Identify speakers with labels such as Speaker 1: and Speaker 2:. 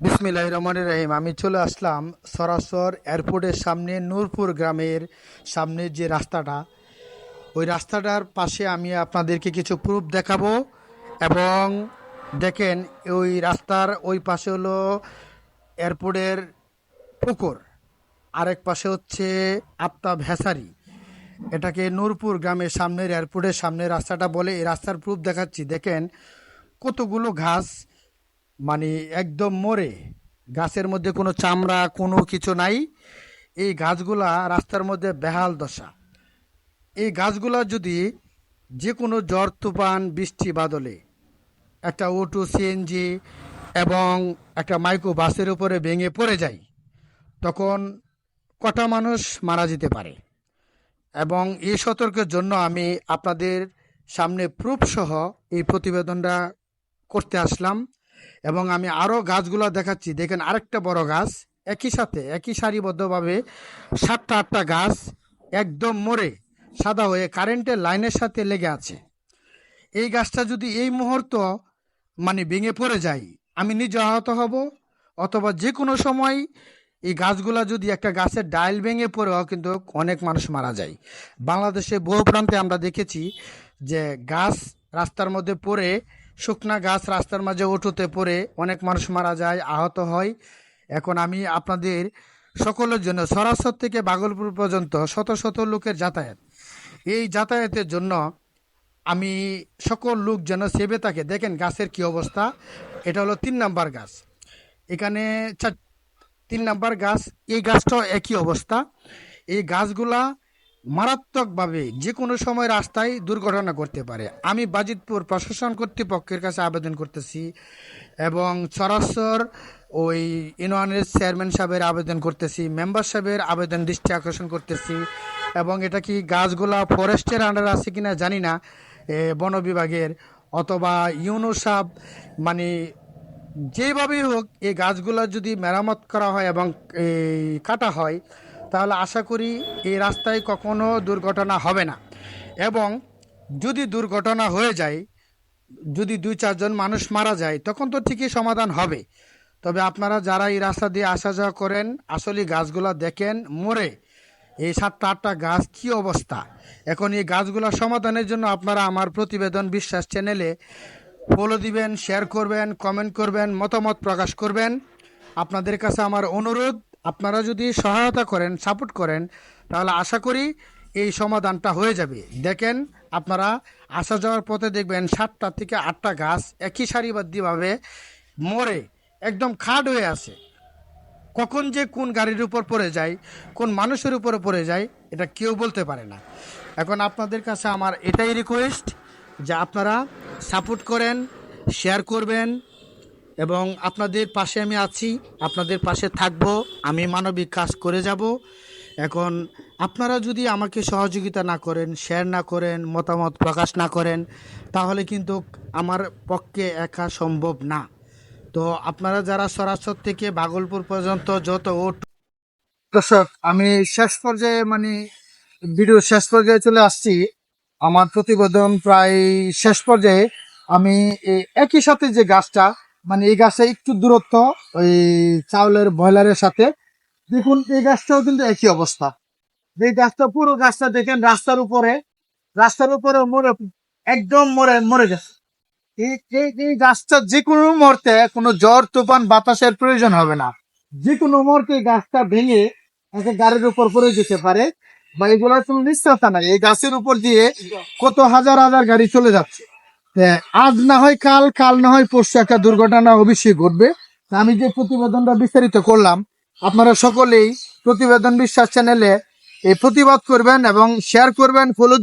Speaker 1: বিসমিল্লাহ রহমান রহিম। আমি চলে আসলাম সরাসর এয়ারপোর্টের সামনে নূরপুর গ্রামের সামনে যে রাস্তাটা। ওই রাস্তাটার পাশে আমি আপনাদেরকে কিছু প্রুফ দেখাবো এবং দেখেন ওই রাস্তার ওই পাশে হলো এয়ারপোর্টের পুকুর। আরেক পাশে হচ্ছে আফতাব ভেসারি এটাকে নূরপুর গ্রামের সামনের এয়ারপোর্টের সামনে রাস্তাটা বলে এই রাস্তার প্রুফ দেখাচ্ছি। দেখেন কতগুলো ঘাস মানে একদম মরে। গাছের মধ্যে কোনো চামড়া, কোনো কিছু নাই। এই গাছগুলা রাস্তার মধ্যে বেহাল দশা। এই গাছগুলা যদি যে কোনো জ্বর, তুফান, বৃষ্টি, বাদলে একটা অটো সিএনজি এবং একটা মাইক্রো বাসের উপরে ভেঙে পড়ে যায়, তখন কটা মানুষ মারা যেতে পারে? এবং এই সতর্কের জন্য আমি আপনাদের সামনে প্রুফসহ এই প্রতিবেদনটা করতে আসলাম। এবং আমি আরও গাছগুলো দেখাচ্ছি। দেখেন আরেকটা বড় গাছ, একই সাথে, একই সারিবদ্ধভাবে সাতটা আটটা গাছ একদম মরে, সাদা হয়ে কারেন্টের লাইনের সাথে লেগে আছে। এই গাছটা যদি এই মুহূর্ত মানে ভেঙে পড়ে যায়, আমি নিজে আহত হব, অথবা যে কোনো সময় এই গাছগুলা যদি একটা গাছের ডাইল ভেঙে পড়েও কিন্তু অনেক মানুষ মারা যায়। বাংলাদেশে বহু প্রান্তে আমরা দেখেছি যে গাছ রাস্তার মধ্যে পড়ে শুকনা গাছ রাস্তার মাঝে উঠোতে পড়ে অনেক মানুষ মারা যায়, আহত হয়। এখন আমি আপনাদের সকলের জন্য সরাসর থেকে বাগলপুর পর্যন্ত শত শত লোকের যাতায়াত। এই যাতায়াতের জন্য আমি সকল লোক যেন সেবে থাকে দেখেন গাছের কি অবস্থা। এটা হলো তিন নাম্বার গাছ। এখানে চার তিন নাম্বার গাছ। এই গাছটাও একই অবস্থা। এই গাছগুলা মারাত্মকভাবে যে কোনো সময় রাস্তায় দুর্ঘটনা করতে পারে। আমি বাজিতপুর প্রশাসন কর্তৃপক্ষের কাছে আবেদন করতেছি এবং সরাসর ওই ইউনিয়নের চেয়ারম্যান সাহেবের আবেদন করতেছি, মেম্বার সাহেবের আবেদন দৃষ্টি আকর্ষণ করতেছি এবং এটা কি গাছগুলা ফরেস্টের আন্ডার আছে কিনা জানি না বন বিভাগের অথবা ইউনো সাহেব মানে যেভাবেই হোক, এই গাছগুলো যদি মেরামত করা হয় এবং কাটা হয় তাহলে আশা করি এই রাস্তায় কখনো দুর্ঘটনা হবে না। এবং যদি দুর্ঘটনা হয়ে যায়, যদি দুই চারজন মানুষ মারা যায়, তখন তো ঠিকই সমাধান হবে। তবে আপনারা যারা এই রাস্তা দিয়ে আসা যাওয়া করেন, আসলে গাছগুলো দেখেন, মরে এই সাতটা, আটটা গাছ কি অবস্থা? এখন এই গাছগুলো সমাধানের জন্য আপনারা আমার প্রতিবেদন বিশ্বাস চ্যানেলে ফলো দিবেন শেয়ার করবেন কমেন্ট করবেন, মতামত প্রকাশ করবেন। আপনাদের কাছে আমার অনুরোধ আপনারা যদি সহায়তা করেন সাপোর্ট করেন, তাহলে আশা করি এই সমাধানটা হয়ে যাবে। দেখেন, আপনারা আসা যাওয়ার পথে দেখবেন সাতটা থেকে আটটা গাছ একই সারিবদ্ধভাবে মরে, একদম খাড হয়ে আছে। কখন যে কোন গাড়ির উপর পড়ে যায়, কোন মানুষের উপরে পড়ে যায়, এটা কেউ বলতে পারে না। এখন আপনাদের কাছে আমার এটাই রিকোয়েস্ট যে আপনারা সাপোর্ট করেন শেয়ার করবেন এবং আপনাদের পাশে আমি আছি, আপনাদের পাশে থাকব, আমি মানবিক কাজ করে যাব। এখন আপনারা যদি আমাকে সহযোগিতা না করেন শেয়ার না করেন, মতামত প্রকাশ না করেন, তাহলে কিন্তু আমার পক্ষে একা সম্ভব না। তো আপনারা যারা সরাসর থেকে ভাগলপুর পর্যন্ত যত ওট দর্শক, আমি শেষ পর্যায়ে মানে ভিডিও শেষ পর্যায়ে চলে আসছি। আমার প্রতিবেদন প্রায় শেষ পর্যায়ে। আমি একই সাথে যে গাছটা মানে এই গাছটা একটু দূরত্ব, ওই চাউলের ব্রয়লারের সাথে। দেখুন, এই গাছটাও কিন্তু একই অবস্থা। এই গাছটা, পুরো গাছটা দেখেন, রাস্তার উপরে রাস্তার উপরে মরে, একদম মরে মরে গেছে। এই গাছটা যে কোনো মুহূর্তে কোনো জ্বর, তুফান, বাতাসের প্রয়োজন হবে না। যে কোনো মুহূর্তে গাছটা ভেঙে একটা গাড়ির উপর পড়ে যেতে পারে, বা এগুলোর কোনো নিশ্চয়তা নাই। এই গাছের উপর দিয়ে কত হাজার হাজার গাড়ি চলে যাচ্ছে। আজ না হয় কাল কাল না হয় পরশু একটা দুর্ঘটনা অবশ্যই ঘটবে। আমি যে প্রতিবেদনটা বিস্তারিত করলাম, আপনারা সকলেই প্রতিবেদন বিশ্বাস চ্যানেলে এই প্রতিবাদ করবেন এবং শেয়ার করবেন ফলো